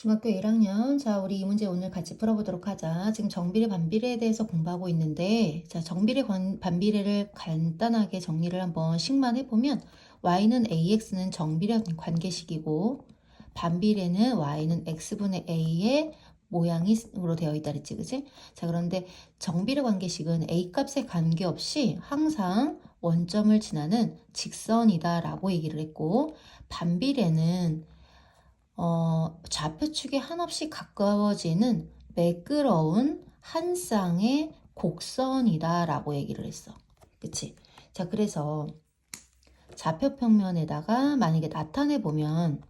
중학교 1학년. 자, 우리 이 문제 오늘 같이 풀어보도록 하자. 지금 정비례 반비례에 대해서 공부하고 있는데, 자, 정비례 관- 반비례를 간단하게 정리를 한번씩만 해보면, y는 ax는 정비례 관계식이고, 반비례는 y는 x분의 a의 모양으로 되어 있다 그랬지, 그치? 자, 그런데 정비례 관계식은 a 값에 관계없이 항상 원점을 지나는 직선이다라고 얘기를 했고, 반비례는 어, 좌표축에 한없이 가까워지는 매끄러운 한 쌍의 곡선이다 라고 얘기를 했어. 그치? 자, 그래서 좌표 평면에다가 만약에 나타내 보면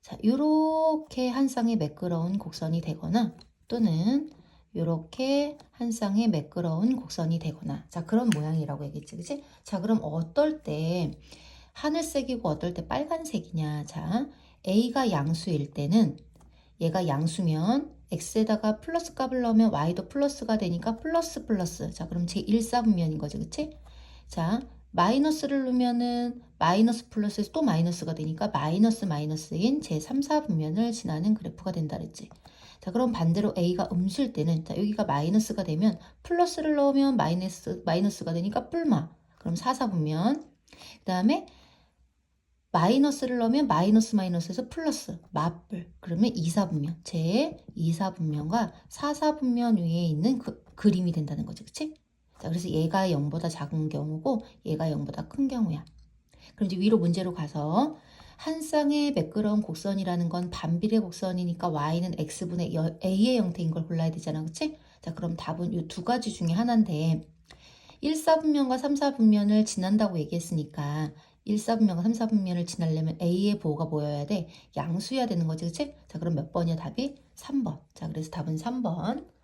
자, 요렇게 한 쌍의 매끄러운 곡선이 되거나 또는 요렇게 한 쌍의 매끄러운 곡선이 되거나 자, 그런 모양이라고 얘기했지. 그치? 자, 그럼 어떨 때 하늘색이고 어떨 때 빨간색이냐. 자, A가 양수일 때는 얘가 양수면 X에다가 플러스 값을 넣으면 Y도 플러스가 되니까 플러스 플러스. 자, 그럼 제 1사분면인 거지. 그치? 자, 마이너스를 넣으면은 마이너스 플러스에서 또 마이너스가 되니까 마이너스 마이너스인 제 3, 4분면을 지나는 그래프가 된다 그랬지. 자, 그럼 반대로 A가 음수일 때는 자, 여기가 마이너스가 되면 플러스를 넣으면 마이너스 마이너스가 되니까 뿔마. 그럼 4, 4분면. 그 다음에 마이너스를 넣으면 마이너스 마이너스에서 플러스 맞불 그러면 2사분면 제 2사분면과 4사분면 위에 있는 그, 그림이 된다는 거지 그치? 자 그래서 얘가 0보다 작은 경우고 얘가 0보다 큰 경우야 그럼 이제 위로 문제로 가서 한 쌍의 매끄러운 곡선이라는 건 반비례 곡선이니까 y는 x분의 여- a의 형태인 걸 골라야 되잖아 그치? 자 그럼 답은 이 두 가지 중에 하나인데 1사분면과 3사분면을 지난다고 얘기했으니까 1사분면과 3사분면을 지나려면 A의 보호가 뭐여야 돼? 양수여야 되는 거지, 그치? 자, 그럼 몇 번이야, 답이? 3번. 자, 그래서 답은 3번.